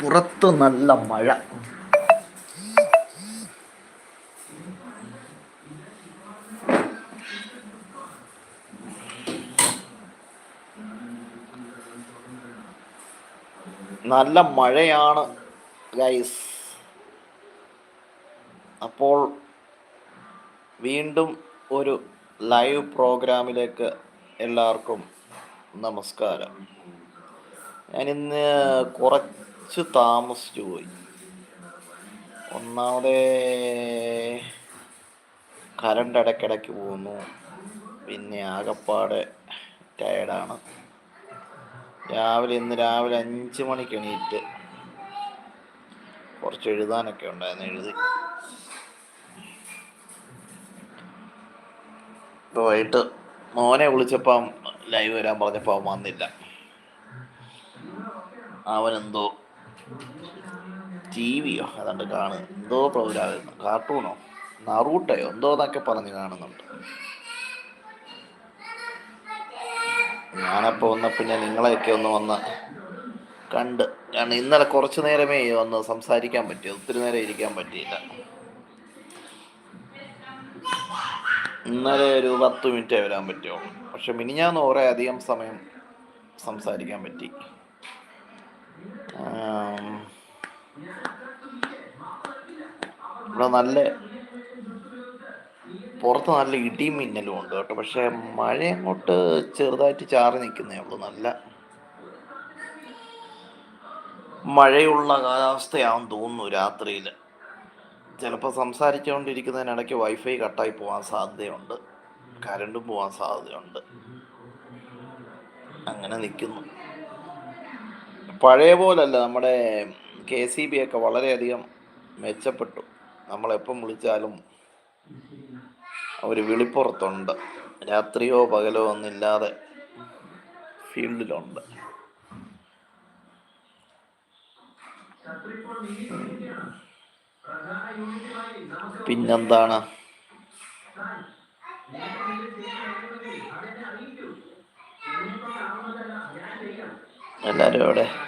പുറത്ത് നല്ല മഴ. നല്ല മഴയാണ് ഗൈസ് അപ്പോൾ വീണ്ടും ഒരു ലൈവ് പ്രോഗ്രാമിലേക്ക് എല്ലാവർക്കും നമസ്കാരം. ഞാനിന്ന് കുറച്ച് താമസിച്ചു പോയി. ഒന്നാമതേ കരണ്ട് ഇടയ്ക്കിടയ്ക്ക് പോകുന്നു. പിന്നെ ആകപ്പാടെ ടയർഡാണ് രാവിലെ ഇന്ന് രാവിലെ അഞ്ച് മണിക്ക് എണീറ്റ് കുറച്ച് എഴുതാനൊക്കെ ഉണ്ടായിരുന്നു എഴുതി. ഇപ്പൊ വൈകിട്ട് മോനെ വിളിച്ചപ്പം ലൈവ് വരാൻ പറഞ്ഞപ്പോൾ അവൻ വന്നില്ല. അവനെന്തോ ടി വിയോ? അതുകൊണ്ട് കാണുക എന്തോ പ്രോഗ്രാമായിരുന്നു കാർട്ടൂണോ? നറൂട്ടയോ? എന്തോ എന്നൊക്കെ പറഞ്ഞ് കാണുന്നുണ്ട്. ഞാനപ്പോൾ വന്ന പിന്നെ നിങ്ങളെയൊക്കെ ഒന്ന് വന്ന് കണ്ട്. കാരണം ഇന്നലെ കുറച്ച് നേരമേ ഒന്ന് സംസാരിക്കാൻ പറ്റി. ഒത്തിരി നേരം ഇരിക്കാൻ പറ്റിയില്ല. ഇന്നലെ ഒരു പത്ത് മിനിറ്റേ വരാൻ പറ്റുമോ പക്ഷെ മിനിഞ്ഞാന്ന് കുറേ അധികം സമയം സംസാരിക്കാൻ പറ്റി. ഇവിടെ നല്ല പുറത്ത് നല്ല ഇടിയും മിന്നലും ഉണ്ട് കേട്ടോ. പക്ഷെ മഴ അങ്ങോട്ട് ചെറുതായിട്ട് ചാറി നിൽക്കുന്നേ ഉള്ളൂ. നല്ല മഴയുള്ള കാലാവസ്ഥയാവും തോന്നുന്നു രാത്രിയിൽ. ചിലപ്പോൾ സംസാരിച്ചുകൊണ്ടിരിക്കുന്നതിനിടയ്ക്ക് വൈഫൈ കട്ടായി പോകാൻ സാധ്യതയുണ്ട്. കരണ്ടും പോകാൻ സാധ്യതയുണ്ട്. അങ്ങനെ നിൽക്കുന്നു. പഴയ പോലല്ല. നമ്മുടെ കെ സി ബി ഒക്കെ വളരെയധികം മെച്ചപ്പെട്ടു. നമ്മളെപ്പം വിളിച്ചാലും അവർ വിളിപ്പുറത്തുണ്ട്. രാത്രിയോ പകലോ ഒന്നില്ലാതെ ഫീൽഡിലുണ്ട്. പിന്നെന്താണ്? എല്ലാവരും എവിടെ?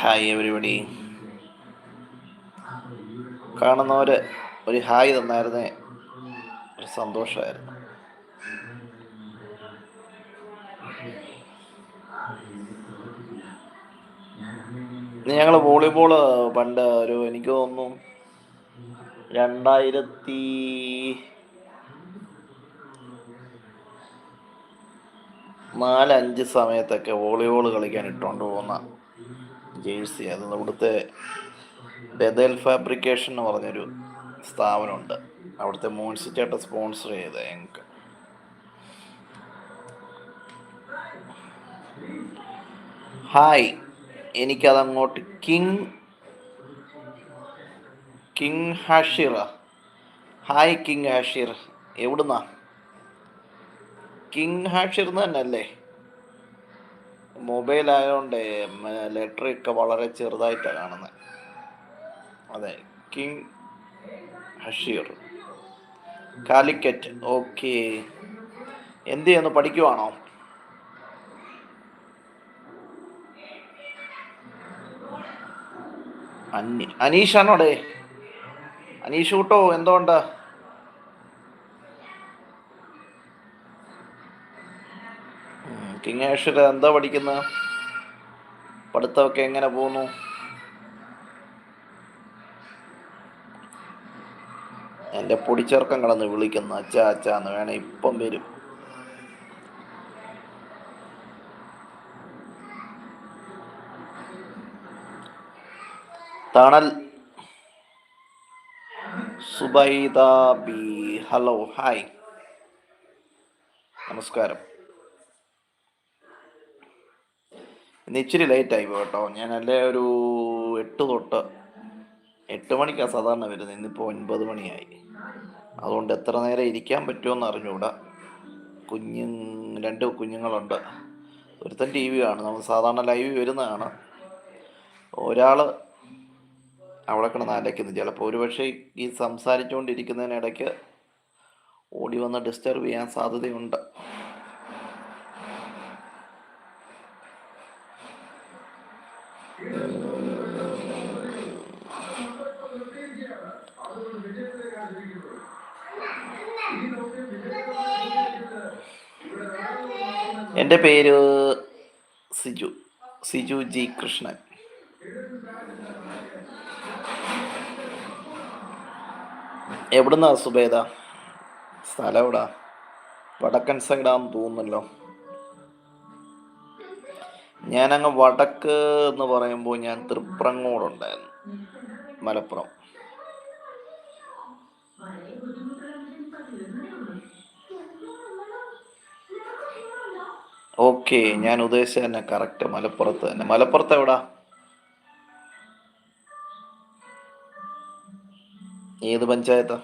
ഹായ് എവരിബഡി കാണുന്നവര് ഒരു ഹായ് തന്നായിരുന്നേ. ഒരു സന്തോഷമായിരുന്നു. ഞങ്ങൾ വോളിബോൾ പണ്ട് ഒരു എനിക്ക് തോന്നുന്നു രണ്ടായിരത്തി നാലഞ്ച് സമയത്തൊക്കെ വോളിബോൾ കളിക്കാൻ ഇട്ടുകൊണ്ട് പോകുന്ന ജേഴ്സി അത് ഇവിടുത്തെ ബദൽ ഫാബ്രിക്കേഷൻ എന്ന് പറഞ്ഞൊരു സ്ഥാപനമുണ്ട്. അവിടുത്തെ ചേട്ടൻ സ്പോൺസർ ചെയ്ത ഞങ്ങൾക്ക്. ഹായ് എനിക്കതങ്ങോട്ട് കിങ് കിങ് ഹാഷിറ. ഹായ് കിങ് ഹാഷിർ എവിടുന്നാ? കിങ് ഹാഷിർ എന്ന് തന്നെ അല്ലേ മൊബൈൽ ആയതുകൊണ്ട് ലെറ്റർ ഒക്കെ വളരെ ചെറുതായിട്ടാണ് കാണുന്നത് അതെ കിങ് ഹഷീർ. കാലിക്കറ്റ് ഓക്കെ. എന്ത് ചെയ്യുന്നു പഠിക്കുവാണോ? അനി അനീഷാണോടെ? അനീഷ് കൂട്ടോ എന്തുകൊണ്ട്? കിങ്ങേഷ് എന്താ പഠിക്കുന്നത് പഠിത്തമൊക്കെ എങ്ങനെ പോകുന്നു? എന്റെ പൊടിച്ചേർക്കം കടന്ന് വിളിക്കുന്നു. അച്ഛാ അച്ഛാന്ന് വേണേ ഇപ്പം വരും. തണൽ. സുബൈദ ബി. Hello hi. നമസ്കാരം. ഇന്ന് ഇച്ചിരി ലേറ്റ് ആയി പോയി കേട്ടോ. ഞാൻ അല്ലേ ഒരു എട്ട് തൊട്ട് എട്ട് മണിക്കാണ് സാധാരണ വരുന്നത്. ഇന്നിപ്പോൾ ഒൻപത് മണിയായി. അതുകൊണ്ട് എത്ര നേരം ഇരിക്കാൻ പറ്റുമെന്ന് അറിഞ്ഞുകൂടാ കുഞ്ഞു രണ്ട് കുഞ്ഞുങ്ങളുണ്ട്. ഒരുത്തൻ ടി വി കാണും നമ്മൾ സാധാരണ ലൈവ് വരുന്നതാണ്. ഒരാൾ അവിടെ കിടന്ന് അലയ്ക്കുന്നു. ചിലപ്പോൾ ഒരുപക്ഷെ ഈ സംസാരിച്ചുകൊണ്ടിരിക്കുന്നതിനിടയ്ക്ക് ഓടി വന്ന് ഡിസ്റ്റർബ് ചെയ്യാൻ സാധ്യതയുണ്ട്. എന്റെ പേര് സിജു സിജു ജി കൃഷ്ണൻ. എവിടുന്നാ സുബേദ? സ്ഥലം എവിടാ? വടക്കൻ സൈഡാന്ന് തോന്നുന്നല്ലോ. ഞാനങ്ങ് വടക്ക് എന്ന് പറയുമ്പോൾ ഞാൻ തൃപ്രങ്ങോടുണ്ടായിരുന്നു മലപ്പുറം. ഓക്കെ ഞാൻ ഉദ്ദേശിച്ച തന്നെ കറക്റ്റ് മലപ്പുറത്ത് തന്നെ. മലപ്പുറത്ത് എവിടാ? ഏത് പഞ്ചായത്താ?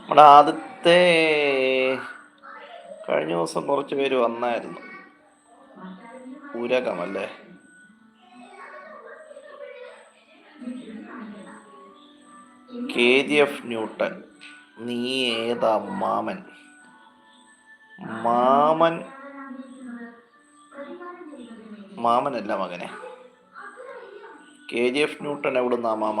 നമ്മുടെ ആദ്യത്തെ ദിവസം കുറച്ച് പേര് വന്നായിരുന്നു. ഉരകമല്ലേ കെ ജി എഫ് ന്യൂട്ടൺ നീ ഏതാ മാമൻ? മാമൻ മാമനല്ല മകനെ. കെ ജി എഫ് ന്യൂട്ടൺ എവിടുന്നാ മാമ?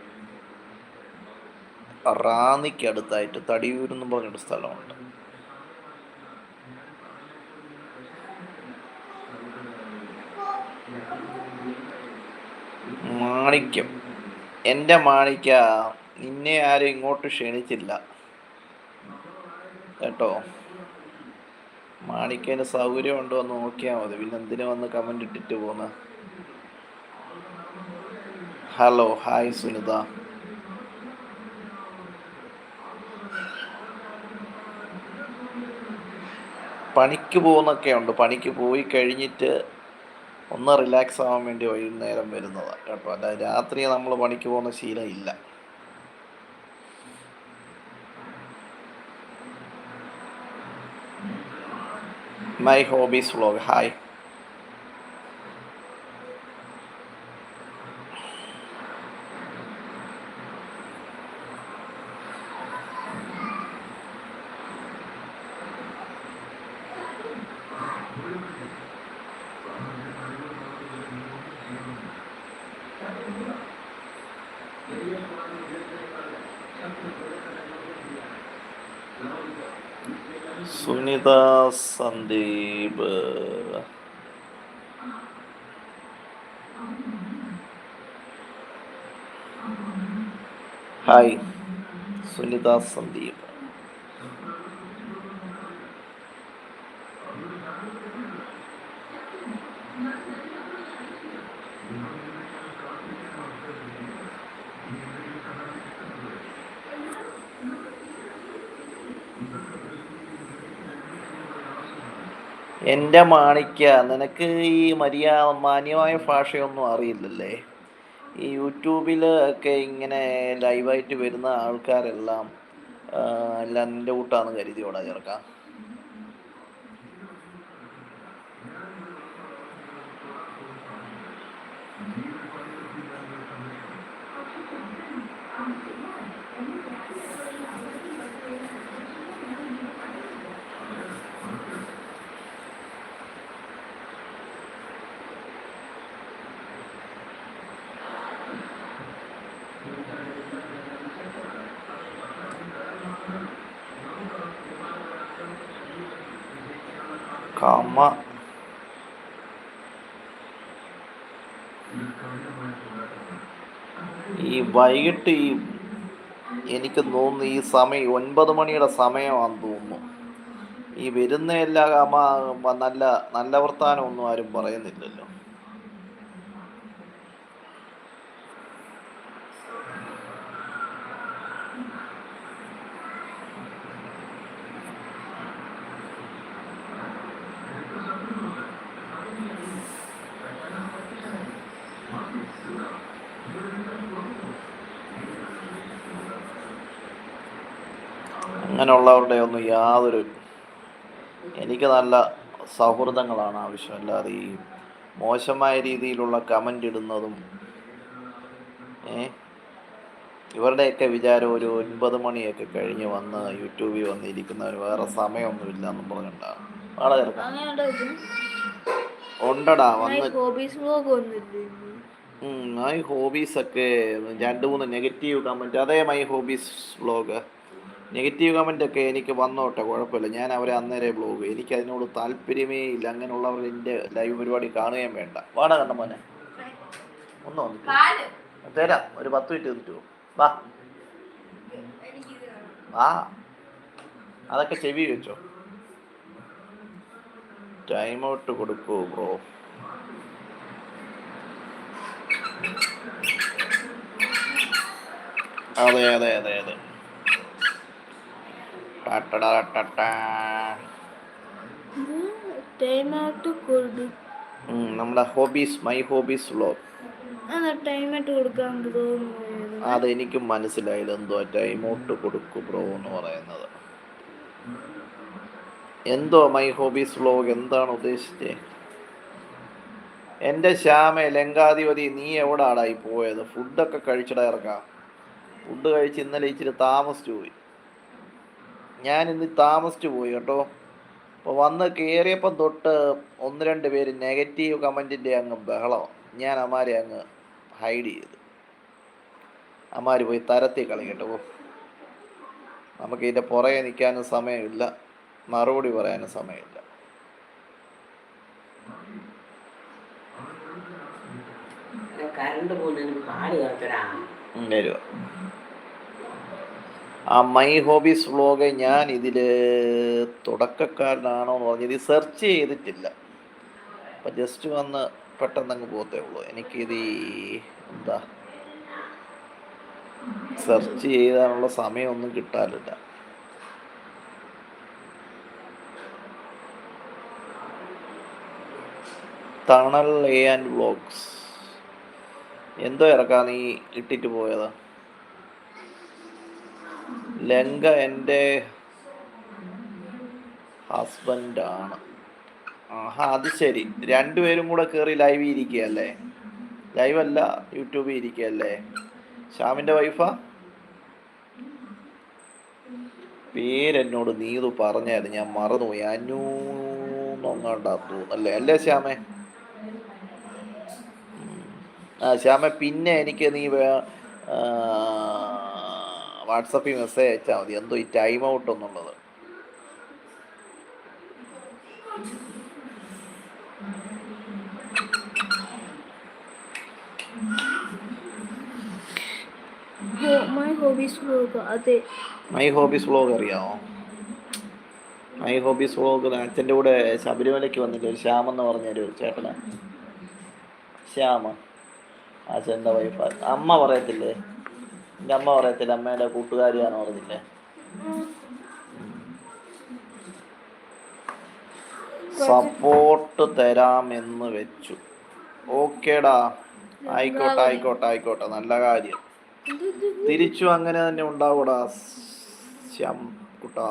റാന്നിക്കടുത്തായിട്ട് തടിയൂർ എന്ന് പറഞ്ഞൊരു സ്ഥലമുണ്ട്. മാണിക്യം. എന്റെ മാണിക്ക നിന്നെ ആരും ഇങ്ങോട്ട് ക്ഷണിച്ചില്ല. കേട്ടോ? മാണിക്കേന്റെ സൗകര്യം ഉണ്ടോ എന്ന് നോക്കിയാൽ മതി. പിന്നെ എന്തിനു വന്ന് കമന്റ് ഇട്ടിട്ട് പോന്ന്? Hello hi Sunitha. പണിക്ക് പോകുന്നൊക്കെ ഉണ്ട്. പണിക്ക് പോയി കഴിഞ്ഞിട്ട് ഒന്ന് റിലാക്സ് ആവാൻ വേണ്ടി വൈകുന്നേരം വരുന്നതാണ് കേട്ടോ. അല്ല രാത്രി നമ്മൾ പണിക്ക് പോകുന്ന ഇല്ല. My hobbies vlog hi Sunitha Sandeep hi Sunitha Sandeep എന്റെ മാണിക്ക നിനക്ക് ഈ മര്യാദ മാന്യമായ ഭാഷയൊന്നും അറിയില്ലല്ലേ? ഈ യൂട്യൂബിൽ ഒക്കെ ഇങ്ങനെ ലൈവായിട്ട് വരുന്ന ആൾക്കാരെല്ലാം എല്ലാം നിന്റെ കൂട്ടാന്ന് കരുതിയോടാ ചെറുക്ക കമ ഈ വൈകിട്ട് ഈ എനിക്ക് തോന്നുന്നു ഈ സമയം ഒൻപത് മണിയുടെ സമയമാണെന്ന് തോന്നുന്നു. ഈ വരുന്ന എല്ലാ നല്ല നല്ല വർത്താനം ഒന്നും ആരും പറയുന്നില്ലല്ലോ. ഒന്നും യാതൊരു എനിക്ക് നല്ല സൗഹൃദങ്ങളാണ് ആവശ്യം. അല്ലാതെ ഈ മോശമായ രീതിയിലുള്ള കമന്റ് ഇടുന്നതും ഏ? ഇവരുടെയൊക്കെ വിചാരം ഒരു ഒൻപത് മണിയൊക്കെ കഴിഞ്ഞ് വന്ന് യൂട്യൂബിൽ വന്നിരിക്കുന്നവർ വേറെ സമയമൊന്നുമില്ല എന്നും പറഞ്ഞിട്ടുണ്ടാകും ആളെ ചേർക്കാം? ഉണ്ടടാ വന്ന് മൈ ഹോബീസ് ഒക്കെ രണ്ട് മൂന്ന് നെഗറ്റീവ് കമന്റ് അതേ മൈ ഹോബീസ് വ്ളോഗ് നെഗറ്റീവ് കമന്റൊക്കെ ഒക്കെ എനിക്ക് വന്നോട്ടെ കുഴപ്പമില്ല. ഞാൻ അവരെ അന്നേരെ ബ്ലോഗ് എനിക്ക് അതിനോട് താല്പര്യമേ ഇല്ല. അങ്ങനെയുള്ളവർ എന്റെ ലൈവ് പരിപാടി കാണുകയും വേണ്ട. വാടാ കണ്ട മോനെ. ഒന്ന് വന്നിട്ട്. തരാം. ഒരു പത്ത് മിനിറ്റ് തന്നിട്ട് വാ. വാ. അതൊക്കെ ചെവി വെച്ചോ. ടൈം ഔട്ട് കൊടുക്കൂ ബ്രോ അതെ അതെ അതെ അതെ. നമ്മുടെ ഹോബീസ് മൈ ഹോബീസ് വ്ലോഗ് അത് എനിക്കും മനസ്സിലായില്ല എന്തോ ടൈം ഔട്ട് കൊടുക്കും ബ്രോ എന്ന് പറയുന്നത്. എന്തോ മൈ ഹോബീസ് വ്ലോഗ് എന്താണ് ഉദ്ദേശിച്ചത് എന്റെ ശ്യാമ ലങ്കാധിപതി നീ എവിടെ ആടായി പോയത്? ഫുഡൊക്കെ കഴിച്ചിടാ ഇറക്കാം ഫുഡ് കഴിച്ച് ഇന്നലെ ഇച്ചിരി താമസിച്ചു പോയി. ഞാൻ ഇന്ന് താമസിച്ചു പോയി കേട്ടോ. അപ്പോൾ വന്ന് കയറിയപ്പം തൊട്ട് ഒന്ന് രണ്ട് പേര് നെഗറ്റീവ് കമന്റിന്റെ അങ്ങ് ബഹളം. ഞാൻ അമാരെ അങ്ങ് ഹൈഡ് ചെയ്തു. അമാര് പോയി തരത്തി കളിക്കട്ടെ പോ നമുക്ക് ഇതിന്റെ പുറകെ നിൽക്കാനും സമയമില്ല. മറുപടി പറയാനും സമയമില്ല. കറണ്ട് പോകുന്നതിന് ഉം, വരുക ആ മൈ ഹോബീസ് വ്ളോഗ് ഞാൻ ഇതിൽ തുടക്കക്കാരനാണോ എന്ന് പറഞ്ഞ് ഇത് സെർച്ച് ചെയ്തിട്ടില്ല. അപ്പം ജസ്റ്റ് വന്ന് പെട്ടെന്ന് അങ്ങ് പോകത്തേ ഉള്ളൂ. എനിക്കിത് എന്താ സെർച്ച് ചെയ്യാനുള്ള സമയമൊന്നും കിട്ടാറില്ല. തണൽ എ ആൻഡ് വ്ളോഗ്സ് എന്തോ ഇറക്കാ നീ ഇട്ടിട്ട് പോയത്? ലങ്ക എന്റെ ഹസ്ബൻഡാണ്. ആഹാ അത് ശരി. രണ്ടുപേരും കൂടെ കയറി ലൈവ് ഇരിക്കുകയല്ലേ? ലൈവ് അല്ല യൂട്യൂബിൽ ഇരിക്കുകയല്ലേ? ശ്യാമിന്റെ വൈഫാ? പേരെന്നോട് നീതു പറഞ്ഞായിരുന്നു. ഞാൻ മറന്നുപോയി. അനൂന്നൊങ്ങാണ്ടാ തോന്നല്ലേ അല്ലേ? ശ്യാമേ? ആ ശ്യാമ പിന്നെ എനിക്ക് നീ വേ- വാട്സപ്പിൽ മെസ്സേജ് അയച്ചാൽ മതി. എന്തോ ഈ ടൈം ഔട്ട് എന്നുള്ളത്. മൈ ഹോബീസ് വ്ലോഗ് വ്ളോഗ് അറിയാമോ മൈ ഹോബീസ് വ്ളോഗ് അച്ഛന്റെ കൂടെ ശബരിമലയ്ക്ക് വന്നില്ല ഒരു ശ്യാം എന്ന് പറഞ്ഞൊരു ചേട്ടനാ ശ്യാമ. അച്ഛന്റെ വൈഫ് അമ്മ പറയത്തില്ലേ? എന്റെ അമ്മ പറയത്തില്ല അമ്മയുടെ കൂട്ടുകാരിയാണ് പറഞ്ഞില്ലേ? സപ്പോർട്ട് തരാമെന്ന് വെച്ചു. ഓക്കേടാ. ആയിക്കോട്ടെ ആയിക്കോട്ടെ ആയിക്കോട്ടെ. നല്ല കാര്യം. തിരിച്ചു അങ്ങനെ തന്നെ ഉണ്ടാവൂടാ ശ്യാം കുട്ടാ.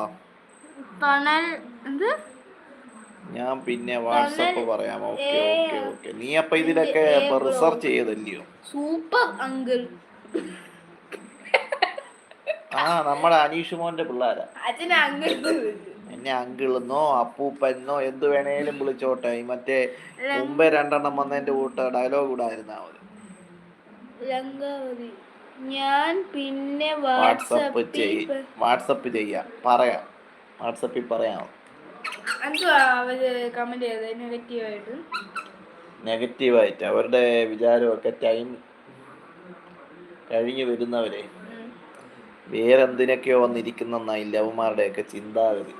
ഞാൻ പിന്നെ വാട്സപ്പ് പറയാം. Okay okay okay. നീ അപ്പൊ ഇതിലൊക്കെ റിസർച്ച് ചെയ്തല്ലയോ? Super uncle. ആ നമ്മുടെ അനീഷ് മോന്റെ പിള്ളേരാ. എന്നെ അങ്കിളെന്നോ അപ്പൂപ്പെന്നോ എന്ത് വേണേലും വിളിച്ചോട്ടെ. ഈ മറ്റേ മുമ്പേ രണ്ടെണ്ണം വന്നതിന്റെ കൂട്ട് ഡയലോഗ് ഇടായിരുന്ന അവർ ഞാൻ പിന്നെ വാട്സപ്പ് ചെയ് വാട്സപ്പ് ചെയ്യാം. പറയാം. വാട്സപ്പിൽ പറയാം. നെഗറ്റീവായിട്ട് അവരുടെ വിചാരമൊക്കെ ടൈം കഴിഞ്ഞു വരുന്നവരെ. വേറെ എന്തിനൊക്കെയോ ഈ ലവ്മാരുടെയൊക്കെ ചിന്താഗതി.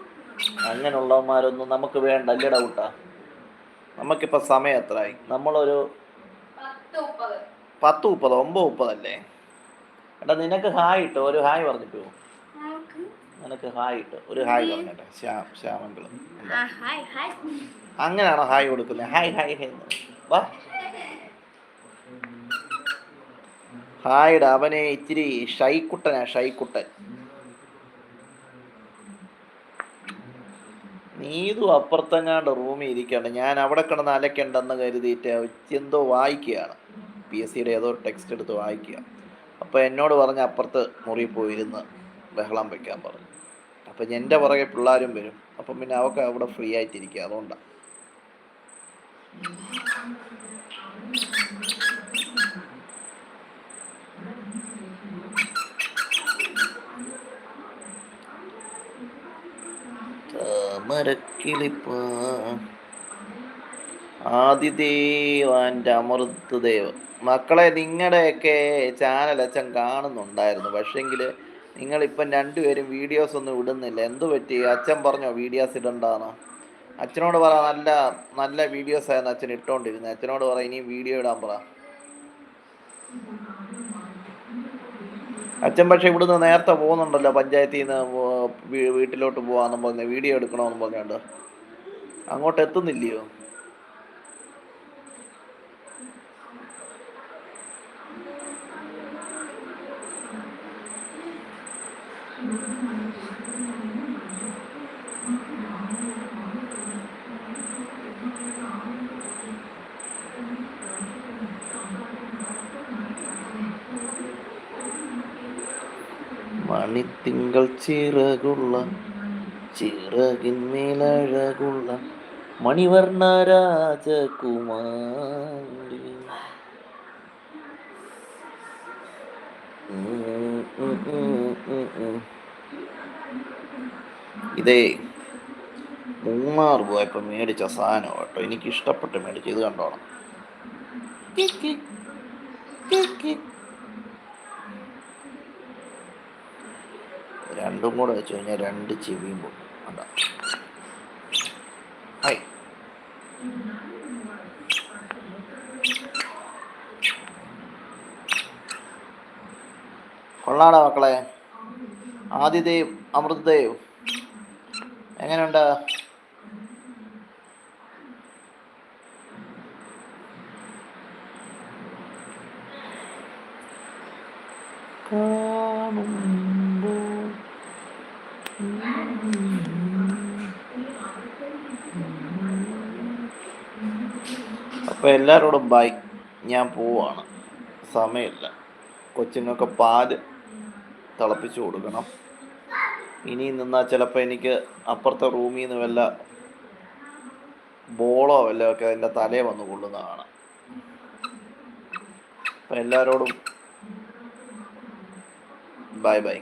അങ്ങനെയുള്ളവന്മാരൊന്നും നമുക്ക് വേണ്ട അല്ലേ ഡൗട്ടാ? നമുക്കിപ്പോൾ സമയം എത്രയായി നമ്മളൊരു പത്ത് മുപ്പത് ഒമ്പത് മുപ്പതല്ലേ? എടാ നിനക്ക് ഹായ് ഇട്ടോ ഒരു ഹായ് പറഞ്ഞിട്ടു? നിനക്ക് ഹായ് ഇട്ടോ ഒരു ഹായ് പറഞ്ഞിട്ടെ. ശ്യാം ശ്യാമംഗിളും അങ്ങനെയാണോ ഹായ് കൊടുക്കുന്നത് ഹായ് ഹായ് ഹായ്. വാ. ഹായ്ഡ അവനെ ഇത്തിരി ഷൈക്കുട്ടനാ ഷൈക്കുട്ടൻ. നീതു അപ്പുറത്തെങ്ങാണ്ട് റൂമിൽ ഇരിക്കണ്ട ഞാൻ അവിടെ കിടന്ന് അലക്കണ്ടെന്ന് കരുതിയിട്ട് എന്തോ വായിക്കുകയാണ്. പി എസ് സിയുടെ ഏതോ ടെക്സ്റ്റ് എടുത്ത് വായിക്കുക അപ്പോൾ എന്നോട് പറഞ്ഞ് അപ്പുറത്ത് മുറി പോയിരുന്ന് ബഹളം വയ്ക്കാൻ പറഞ്ഞു. അപ്പം എന്റെ പുറകെ പിള്ളേരും വരും. അപ്പം പിന്നെ അവൾക്ക് അവിടെ ഫ്രീ ആയിട്ടിരിക്കുക. അതുകൊണ്ടാണ് താമരക്കിളിപ്പാ ആദിദേവാന്റെ അമൃതദേവ്. മക്കളെ നിങ്ങളുടെയൊക്കെ ചാനൽ അച്ഛൻ കാണുന്നുണ്ടായിരുന്നു. പക്ഷെങ്കിൽ നിങ്ങളിപ്പം രണ്ടുപേരും വീഡിയോസ് ഒന്നും ഇടുന്നില്ല. എന്തു പറ്റി? അച്ഛൻ പറഞ്ഞോ വീഡിയോസ് ഇടണ്ടാണോ അച്ഛനോട് പറ നല്ല നല്ല വീഡിയോസ് ആയിരുന്നു അച്ഛൻ ഇട്ടോണ്ടിരുന്നത് അച്ഛനോട് പറ ഇനിയും വീഡിയോ ഇടാൻ പറ. അച്ഛൻ പക്ഷേ ഇവിടുന്ന് നേരത്തെ പോകുന്നുണ്ടല്ലോ പഞ്ചായത്തിൽ നിന്ന് വീട്ടിലോട്ട് പോകാമെന്നും പറഞ്ഞ് വീഡിയോ എടുക്കണമെന്നും പറഞ്ഞുകൊണ്ട്. അങ്ങോട്ട് എത്തുന്നില്ലയോ മണിത്തിങ്കൾ ചിറകുള്ള ചിറകിന്മേലഴകുള്ള മണിവർണ രാജകുമാരി. ഇതേ മൂന്നാർ പോയപ്പോ മേടിച്ച സാധനം കേട്ടോ. എനിക്ക് ഇഷ്ടപ്പെട്ട് മേടിച്ചു ഇത് കണ്ടോണം. രണ്ടും കൂടെ വെച്ച് കഴിഞ്ഞാൽ രണ്ട് ചെവിയും പൊട്ടും. അതാ ഹായ്. കൊള്ളാടാ മക്കളെ. ആദിദേവ് അമൃതദേവ് എങ്ങനെയുണ്ട് കാണുമ്പോൾ അപ്പോൾ എല്ലാവരോടും ബൈ ഞാൻ പോവാണ്. സമയമില്ല. കൊച്ചിനൊക്കെ പാൽ തിളപ്പിച്ച് കൊടുക്കണം. ഇനി നിന്നാൽ ചിലപ്പോൾ എനിക്ക് അപ്പുറത്തെ റൂമിൽ നിന്ന് വല്ല ബോളോ വല്ല ഒക്കെ എന്റെ തലേ വന്ന് കൊള്ളുന്നതാണ്. അപ്പം എല്ലാവരോടും ബൈ ബൈ